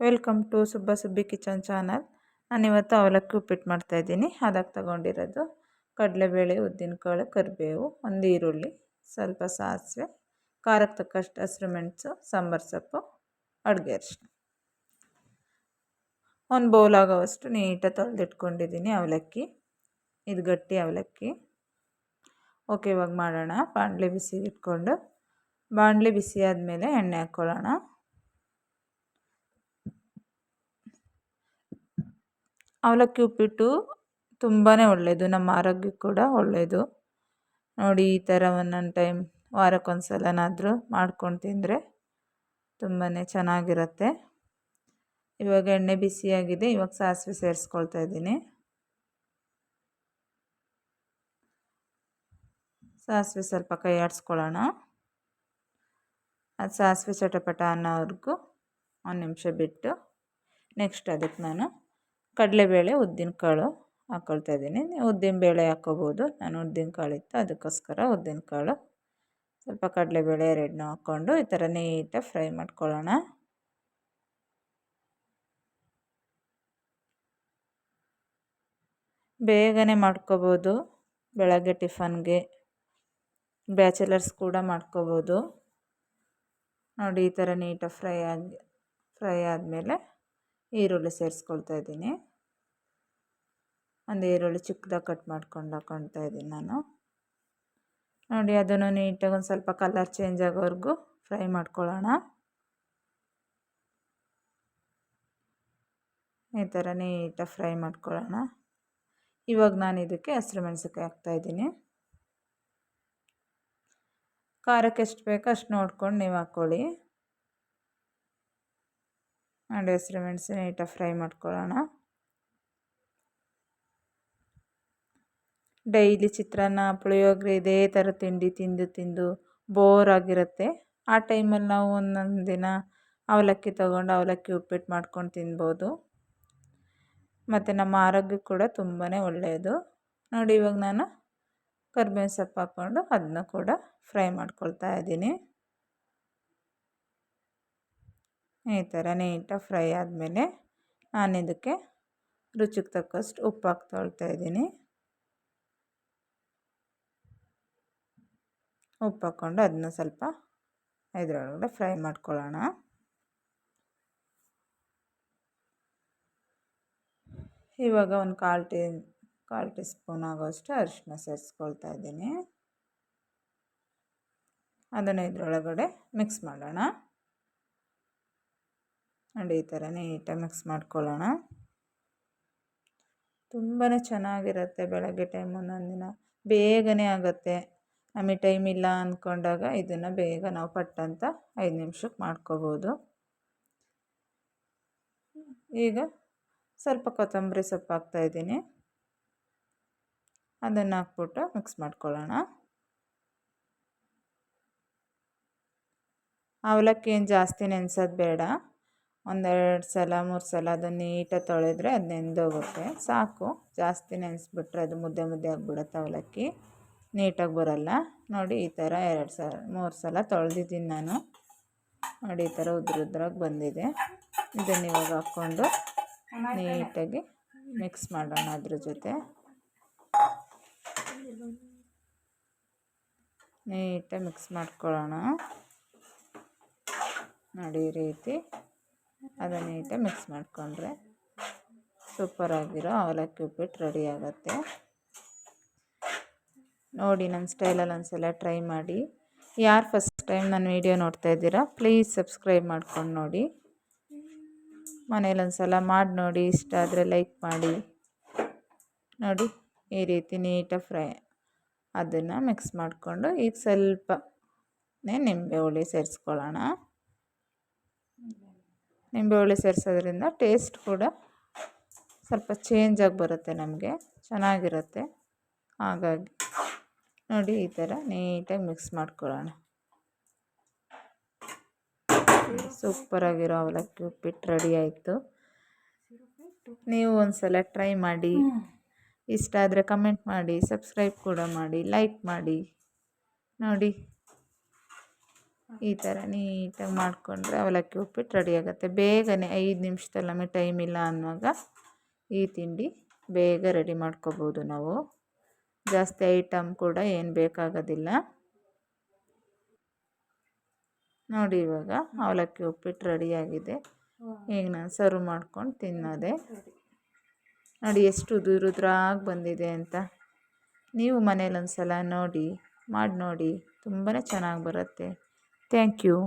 Welcome to Subba Subbi kitchen channel. ನಾನಿವತ್ತು ಅವಲಕ್ಕಿ ಉಪ್ಪಿಟ್ಟು ಮಾಡ್ತಾಯಿದ್ದೀನಿ ಅದಕ್ಕೆ ತಗೊಂಡಿರೋದು ಕಡಲೆಬೇಳೆ, ಉದ್ದಿನಕಾಳು, ಕರಿಬೇವು, ಒಂದು ಈರುಳ್ಳಿ, ಸ್ವಲ್ಪ ಸಾಸಿವೆ ಖಾರಕ್ಕೆ ತಕ್ಕಷ್ಟು ಹಸಿರು ಮೆಣಸು, ಸಾಂಬಾರು ಸೊಪ್ಪು, ಅಡುಗೆ ಅರಿಶಿನ ಒಂದು ಬೌಲ್ ಆಗೋವಷ್ಟು ನೀಟಾಗಿ ತೊಳೆದಿಟ್ಕೊಂಡಿದ್ದೀನಿ ಅವಲಕ್ಕಿ. ಇದು ಗಟ್ಟಿ ಅವಲಕ್ಕಿ. ಓಕೆ, ಇವಾಗ ಮಾಡೋಣ. ಬಾಣಲೆ ಬಿಸಿ ಇಟ್ಕೊಂಡು. ಬಾಣಲೆ ಬಿಸಿ ಆದಮೇಲೆ ಎಣ್ಣೆ ಹಾಕ್ಕೊಳ್ಳೋಣ. ಅವಲಕ್ಕಿ ಉಪ್ಪಿಟ್ಟು ತುಂಬಾ ಒಳ್ಳೆಯದು ನಮ್ಮ ಆರೋಗ್ಯಕ್ಕೆ ಕೂಡ ಒಳ್ಳೆಯದು ನೋಡಿ, ಈ ಥರ ಒಂದೊಂದು ಟೈಮ್ ವಾರಕ್ಕೊಂದು ಸಲನಾದರೂ ಮಾಡ್ಕೊಂಡು ತಿಂದರೆ ತುಂಬಾ ಚೆನ್ನಾಗಿರುತ್ತೆ. ಇವಾಗ ಎಣ್ಣೆ ಬಿಸಿಯಾಗಿದೆ, ಇವಾಗ ಸಾಸಿವೆ ಸೇರಿಸ್ಕೊಳ್ತಾ ಇದ್ದೀನಿ. ಸಾಸಿವೆ ಸ್ವಲ್ಪ ಕೈ ಆಡಿಸ್ಕೊಳ್ಳೋಣ ಅದು ಸಾಸಿವೆ ಚಟಪಟ ಅನ್ನೋವರೆಗೂ ಒಂದು ನಿಮಿಷ ಬಿಟ್ಟು, ನೆಕ್ಸ್ಟ್ ಅದಕ್ಕೆ ನಾನು ಕಡಲೆಬೇಳೆ ಉದ್ದಿನಕಾಳು ಹಾಕ್ಕೊಳ್ತಾ ಇದ್ದೀನಿ. ಉದ್ದಿನಬೇಳೆ ಹಾಕ್ಕೋಬೋದು ನಾನು ಉದ್ದಿನಕಾಳು ಇತ್ತು, ಅದಕ್ಕೋಸ್ಕರ ಉದ್ದಿನಕಾಳು ಸ್ವಲ್ಪ ಕಡಲೆಬೇಳೆ ಎರಡನ್ನೂ ಹಾಕ್ಕೊಂಡು ಈ ಥರ ನೀಟಾಗಿ ಫ್ರೈ ಮಾಡ್ಕೊಳ್ಳೋಣ. ಬೇಗನೆ ಮಾಡ್ಕೋಬೋದು. ಬೆಳಗ್ಗೆ ಟಿಫನ್ಗೆ ಬ್ಯಾಚುಲರ್ಸ್ ಕೂಡ ಮಾಡ್ಕೋಬೋದು. ನೋಡಿ ಈ ಥರ ನೀಟಾಗಿ ಫ್ರೈ ಆಗಿ, ಫ್ರೈ ಆದಮೇಲೆ ಈರುಳ್ಳಿ ಸೇರಿಸ್ಕೊಳ್ತಾ ಇದ್ದೀನಿ. ಒಂದು ಈರುಳ್ಳಿ ಚಿಕ್ಕದಾಗಿ ಕಟ್ ಮಾಡ್ಕೊಂಡು ಹಾಕೊಳ್ತಾ ಇದ್ದೀನಿ ನಾನು. ನೋಡಿ, ಅದನ್ನು ನೀಟಾಗಿ ಒಂದು ಸ್ವಲ್ಪ ಕಲರ್ ಚೇಂಜ್ ಆಗೋವರೆಗೂ ಫ್ರೈ ಮಾಡ್ಕೊಳ್ಳೋಣ. ಈ ಥರ ನೀಟಾಗಿ ಫ್ರೈ ಮಾಡ್ಕೊಳ್ಳೋಣ. ಇವಾಗ ನಾನು ಇದಕ್ಕೆ ಹಸಿರು ಮೆಣಸಿನ್ಕಾಯಿ ಹಾಕ್ತಾಯಿದ್ದೀನಿ ಖಾರಕ್ಕೆ ಎಷ್ಟು ಬೇಕೋ ಅಷ್ಟು ನೋಡ್ಕೊಂಡು ನೀವು ಹಾಕ್ಕೊಳ್ಳಿ. ನೋಡಿ ಹಸಿರು ಮೆಣಸು ನೀಟಾಗಿ ಫ್ರೈ ಮಾಡ್ಕೊಳ್ಳೋಣ. ಡೈಲಿ ಚಿತ್ರಾನ್ನ, ಪುಳಿಯೋಗರೆ ಇದೇ ಥರ ತಿಂಡಿ ತಿಂದು ತಿಂದು ಬೋರ್ ಆಗಿರುತ್ತೆ. ಆ ಟೈಮಲ್ಲಿ ನಾವು ಒಂದೊಂದು ದಿನ ಅವಲಕ್ಕಿ ತೊಗೊಂಡು ಅವಲಕ್ಕಿ ಉಪ್ಪಿಟ್ಟು ಮಾಡ್ಕೊಂಡು ತಿನ್ಬೋದು. ಮತ್ತು ನಮ್ಮ ಆರೋಗ್ಯ ಕೂಡ ತುಂಬಾ ಒಳ್ಳೆಯದು. ನೋಡಿ ಇವಾಗ ನಾನು ಕರ್ಬೇವಿನ ಸೊಪ್ಪು ಹಾಕ್ಕೊಂಡು ಅದನ್ನ ಕೂಡ ಫ್ರೈ ಮಾಡ್ಕೊಳ್ತಾ ಇದ್ದೀನಿ. ಈ ಥರ ನೀಟಾಗಿ ಫ್ರೈ ಆದಮೇಲೆ ನಾನು ಇದಕ್ಕೆ ರುಚಿಗೆ ತಕ್ಕಷ್ಟು ಉಪ್ಪು ಹಾಕ್ತಾ ಇದ್ದೀನಿ. ಉಪ್ಪು ಹಾಕ್ಕೊಂಡು ಅದನ್ನ ಸ್ವಲ್ಪ ಇದರೊಳಗಡೆ ಫ್ರೈ ಮಾಡ್ಕೊಳ್ಳೋಣ. ಇವಾಗ ಒಂದು ಕಾಲು ಟೀ ಕಾಲು ಟೀ ಸ್ಪೂನ್ ಆಗೋಷ್ಟು ಅರಿಶಿನ ಸೇರಿಸ್ಕೊಳ್ತಾ ಇದ್ದೀನಿ. ಅದನ್ನು ಇದರೊಳಗಡೆ ಮಿಕ್ಸ್ ಮಾಡೋಣ. ನೋಡಿ ಈ ಥರ ನೀಟಾಗಿ ಮಿಕ್ಸ್ ಮಾಡ್ಕೊಳ್ಳೋಣ. ತುಂಬಾ ಚೆನ್ನಾಗಿರುತ್ತೆ ಬೆಳಗ್ಗೆ ಟೈಮ್ ಒಂದೊಂದು ಬೇಗನೆ ಆಗುತ್ತೆ. ನಮಗೆ ಟೈಮ್ ಇಲ್ಲ ಅಂದ್ಕೊಂಡಾಗ ಇದನ್ನು ಬೇಗ ನಾವು ಪಟ್ಟಂತ ಐದು ನಿಮಿಷಕ್ಕೆ ಮಾಡ್ಕೋಬೋದು. ಈಗ ಸ್ವಲ್ಪ ಕೊತ್ತಂಬರಿ ಸೊಪ್ಪು ಹಾಕ್ತಾಯಿದ್ದೀನಿ ಅದನ್ನು ಹಾಕ್ಬಿಟ್ಟು ಮಿಕ್ಸ್ ಮಾಡ್ಕೊಳ್ಳೋಣ. ಅವಲಕ್ಕಿ ಏನು ಜಾಸ್ತಿ ನೆನೆಸೋದು ಬೇಡ. ಒಂದೆರಡು ಸಲ, ಮೂರು ಸಲ ಅದು ನೀಟಾಗಿ ತೊಳೆದ್ರೆ ಅದು ನೆಂದೋಗುತ್ತೆ. ಸಾಕು. ಜಾಸ್ತಿ ನೆನೆಸ್ಬಿಟ್ರೆ ಅದು ಮುದ್ದೆ ಮುದ್ದೆ ಆಗಿಬಿಡುತ್ತೆ ಅವಲಕ್ಕಿ. ನೀಟಾಗಿ ಬರೋಲ್ಲ. ನೋಡಿ ಈ ಥರ ಎರಡು ಸಲ, ಮೂರು ಸಲ ತೊಳೆದಿದ್ದೀನಿ ನಾನು. ನೋಡಿ ಈ ಥರ ಉದ್ರ ಉದ್ರಾಗಿ ಬಂದಿದೆ. ಇದನ್ನು ಇವಾಗ ಹಾಕ್ಕೊಂಡು ನೀಟಾಗಿ ಮಿಕ್ಸ್ ಮಾಡೋಣ ಅದ್ರ ಜೊತೆ. ನೀಟಾಗಿ ಮಿಕ್ಸ್ ಮಾಡ್ಕೊಳ್ಳೋಣ. ನೋಡಿ ಈ ರೀತಿ. ಅದನ್ನು ಮಿಕ್ಸ್ ಮಾಡಿಕೊಂಡ್ರೆ ಸೂಪರಾಗಿರೋ ಅವಲಕ್ಕಿ ಉಪ್ಪಿಟ್ಟು ರೆಡಿ ಆಗುತ್ತೆ. ನೋಡಿ ನನ್ನ ಸ್ಟೈಲಲ್ಲಿ ಒಂದ್ಸಲ ಟ್ರೈ ಮಾಡಿ. ಯಾರು ಫಸ್ಟ್ ಟೈಮ್ ನನ್ನ ವೀಡಿಯೋ ನೋಡ್ತಾ ಇದ್ದೀರಾ ಪ್ಲೀಸ್ ಸಬ್ಸ್ಕ್ರೈಬ್ ಮಾಡ್ಕೊಂಡು ನೋಡಿ. ಮನೇಲಿ ಒಂದ್ಸಲ ಮಾಡಿ ನೋಡಿ, ಇಷ್ಟ ಆದರೆ ಲೈಕ್ ಮಾಡಿ. ನೋಡಿ, ಈ ರೀತಿ ನೀಟಾಗಿ ಫ್ರೈ ಅದನ್ನು ಮಿಕ್ಸ್ ಮಾಡಿಕೊಂಡು ಈಗ ಸ್ವಲ್ಪ ನಿಂಬೆ ಹುಳಿ ಸೇರಿಸ್ಕೊಳ್ಳೋಣ. ನಿಂಬೆ ಹುಳಿ ಸೇರಿಸೋದ್ರಿಂದ ಟೇಸ್ಟ್ ಕೂಡ ಸ್ವಲ್ಪ ಚೇಂಜ್ ಆಗಿ ಬರುತ್ತೆ ನಮಗೆ, ಚೆನ್ನಾಗಿರುತ್ತೆ. ಹಾಗಾಗಿ ನೋಡಿ ಈ ಥರ ನೀಟಾಗಿ ಮಿಕ್ಸ್ ಮಾಡ್ಕೊಳ್ಳೋಣ. ಸೂಪರಾಗಿರೋ ಅವಲಕ್ಕಿ ಉಪ್ಪಿಟ್ಟು ರೆಡಿ ಆಯಿತು. ನೀವು ಒಂದು ಸಲ ಟ್ರೈ ಮಾಡಿ, ಇಷ್ಟ ಆದರೆ ಕಮೆಂಟ್ ಮಾಡಿ ಸಬ್ಸ್ಕ್ರೈಬ್ ಕೂಡ ಮಾಡಿ ಲೈಕ್ ಮಾಡಿ. ನೋಡಿ. ಈ ಥರ ನೀಟಾಗಿ ಮಾಡಿಕೊಂಡ್ರೆ ಅವಲಕ್ಕಿ ಉಪ್ಪಿಟ್ಟು ರೆಡಿ ಆಗುತ್ತೆ. ಬೇಗನೆ ಐದು ನಿಮಿಷದಲ್ಲಿ ನಮಗೆ ಟೈಮ್ ಇಲ್ಲ ಅನ್ನುವಾಗ ಈ ತಿಂಡಿ ಬೇಗ ರೆಡಿ ಮಾಡ್ಕೋಬೋದು ನಾವು. ಜಾಸ್ತಿ ಐಟಮ್ ಕೂಡ ಏನು ಬೇಕಾಗೋದಿಲ್ಲ. ನೋಡಿ ಇವಾಗ ಅವಲಕ್ಕಿ ಉಪ್ಪಿಟ್ಟು ರೆಡಿಯಾಗಿದೆ ಈಗ ನಾನು ಸರ್ವ್ ಮಾಡ್ಕೊಂಡು ತಿನ್ನೋದೆ. ನೋಡಿ ಎಷ್ಟು ಉದುರುದ್ರಾಗಿ ಬಂದಿದೆ ಅಂತ. ನೀವು ಮನೇಲಿ ಒಂದು ಸಲ ನೋಡಿ, ಮಾಡಿ ನೋಡಿ. ತುಂಬಾ ಚೆನ್ನಾಗಿ ಬರುತ್ತೆ. Thank you